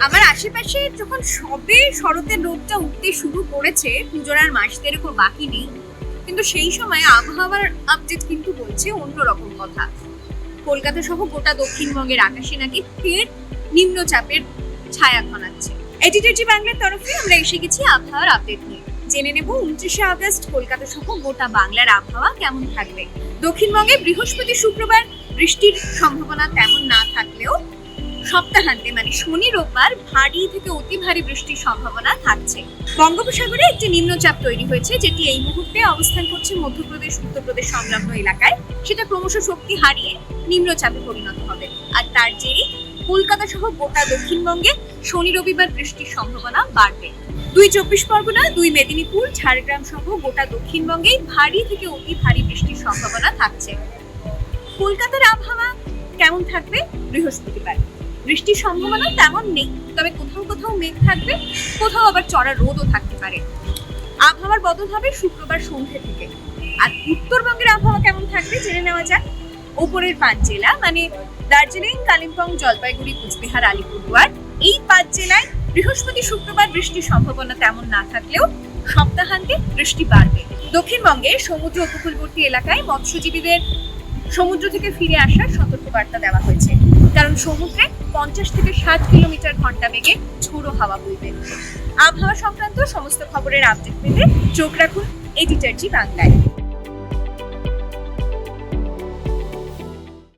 আমার আশেপাশে যখন সবে শরতের রোদটা উঠতে শুরু করেছে, পুজোর আর মাস দেড়েকও বাকি নেই। কিন্তু সেই সময় আবহাওয়ার আপডেট কিন্তু বলছে অন্যরকম কথা। কলকাতা সহ গোটা দক্ষিণবঙ্গের আকাশে নাকি ফের নিম্নচাপের ছায়া ঘনাচ্ছে। এডিটরজি বাংলার তরফে আমরা এসে গেছি আবহাওয়ার আপডেট নিয়ে। জেনে নেব উনত্রিশে আগস্ট কলকাতা সহ গোটা বাংলার আবহাওয়া কেমন থাকবে। দক্ষিণবঙ্গে বৃহস্পতি শুক্রবার, বৃষ্টির সম্ভাবনা তেমন না সপ্তাহান্তে মানে শনি, রোববার, ভারী থেকে অতি ভারী বৃষ্টির সম্ভাবনা থাকছে। বঙ্গোপসাগরে একটি নিম্নচাপ তৈরি হয়েছে, যেটি এই মুহূর্তে অবস্থান করছে মধ্যপ্রদেশ, উত্তরপ্রদেশ সংলগ্ন এলাকায়। সেটা ক্রমশ শক্তি হারিয়ে নিম্নচাপে পরিণত হবে। আর তার জেরে কলকাতা সহ গোটা দক্ষিণবঙ্গে শনি, রবিবার বৃষ্টির সম্ভাবনা বাড়বে। দুই চব্বিশ পরগনা, দুই মেদিনীপুর, ঝাড়গ্রাম সহ গোটা দক্ষিণবঙ্গেই ভারী থেকে অতি ভারী বৃষ্টির সম্ভাবনা থাকছে। কলকাতার আবহাওয়া কেমন থাকবে? বৃহস্পতিবার। বৃষ্টির সম্ভাবনা তেমন নেই, তবে কোথাও কোথাও মেঘ থাকবে, কোথাও আবার চড়া রোদও থাকতে পারে। আবহাওয়ার বদল হবে শুক্রবার সন্ধ্যে থেকে। আর উত্তরবঙ্গের আবহাওয়া কেমন থাকবে জেনে নেওয়া যাক। ওপরের পাঁচ জেলা মানে দার্জিলিং, কালিম্পং, জলপাইগুড়ি, কুচবিহার, আলিপুরদুয়ার, এই পাঁচ জেলায় বৃহস্পতি, শুক্রবার বৃষ্টির সম্ভাবনা তেমন না থাকলেও সপ্তাহান্তে বৃষ্টি বাড়বে। দক্ষিণবঙ্গে সমুদ্র উপকূলবর্তী এলাকায় মৎস্যজীবীদের সমুদ্র থেকে ফিরে আসার সতর্কবার্তা দেওয়া হয়েছে। কারণ সমুদ্রে পঞ্চাশ থেকে ষাট কিলোমিটার ঘণ্টা বেগে ঝোড়ো হাওয়া বইবে। আবহাওয়া সংক্রান্ত সমস্ত খবরের আপডেট পেতে চোখ রাখুন এডিটারজি বাংলায়।